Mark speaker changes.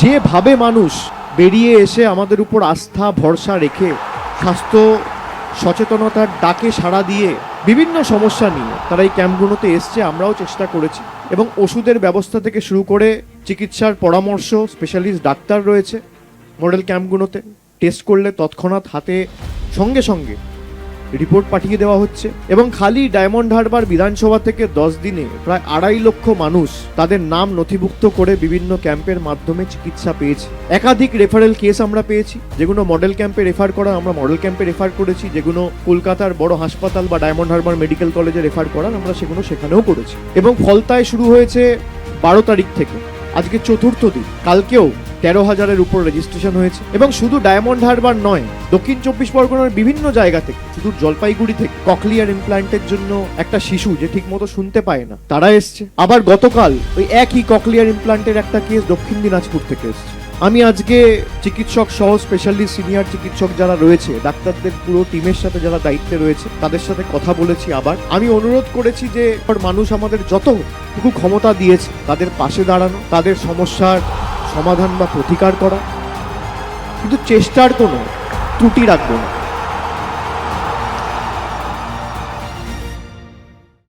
Speaker 1: যেভাবে মানুষ বেরিয়ে এসে আমাদের উপর আস্থা, ভরসা রেখে স্বাস্থ্য সচেতনতার ডাকে সাড়া দিয়ে বিভিন্ন সমস্যা নিয়ে তারা এই ক্যাম্পগুলোতে এসছে, আমরাও চেষ্টা করেছি। এবং ওষুধের ব্যবস্থা থেকে শুরু করে চিকিৎসার পরামর্শ স্পেশালিস্ট ডাক্তার রয়েছে মডেল ক্যাম্পগুলোতে। টেস্ট করলে তৎক্ষণাৎ হাতে সঙ্গে সঙ্গে রিপোর্ট পাঠিয়ে দেওয়া হচ্ছে। এবং খালি ডায়মন্ড হারবার বিধানসভা থেকে দশ দিনে প্রায় আড়াই লক্ষ মানুষ তাদের নাম নথিভুক্ত করে বিভিন্ন ক্যাম্পের মাধ্যমে চিকিৎসা পেয়েছে। একাধিক রেফারেল কেস আমরা পেয়েছি। যেগুলো মডেল ক্যাম্পে রেফার করা, আমরা মডেল ক্যাম্পে রেফার করেছি। যেগুলো কলকাতার বড় হাসপাতাল বা ডায়মন্ড হারবার মেডিকেল কলেজে রেফার করার, আমরা সেগুলো সেখানেও করেছি। এবং ফলতায় শুরু হয়েছে বারো তারিখ থেকে। আজকে চতুর্থ দিন। কালকেও তেরো হাজারের উপর রেজিস্ট্রেশন হয়েছে। এবং শুধু ডায়মন্ড হারবার নয় দক্ষিণ চব্বিশ পরগনার বিভিন্ন জায়গা থেকে শুধু জলপাইগুড়ি থেকে ককলিয়ার ইমপ্ল্যান্টের জন্য একটা শিশু যে ঠিকমতো শুনতে পায় না, তারা এসছে। আবার গতকাল ওই একই ককলিয়ার ইমপ্ল্যান্টের একটা কেস দক্ষিণ দিনাজপুর থেকে এসছে। আমি আজকে চিকিৎসক সহ স্পেশালিস্ট সিনিয়র চিকিৎসক যারা রয়েছে, ডাক্তারদের পুরো টিমের সাথে যারা দায়িত্বে রয়েছে, তাদের সাথে কথা বলেছি আবার। আমি অনুরোধ করেছি যে মানুষ আমাদের যতটুকু ক্ষমতা দিয়েছে, তাদের পাশে দাঁড়ানো, তাদের সমস্যার সমাধান বা প্রতিকার করা। কিন্তু চেষ্টার কোনো ত্রুটি রাখব না।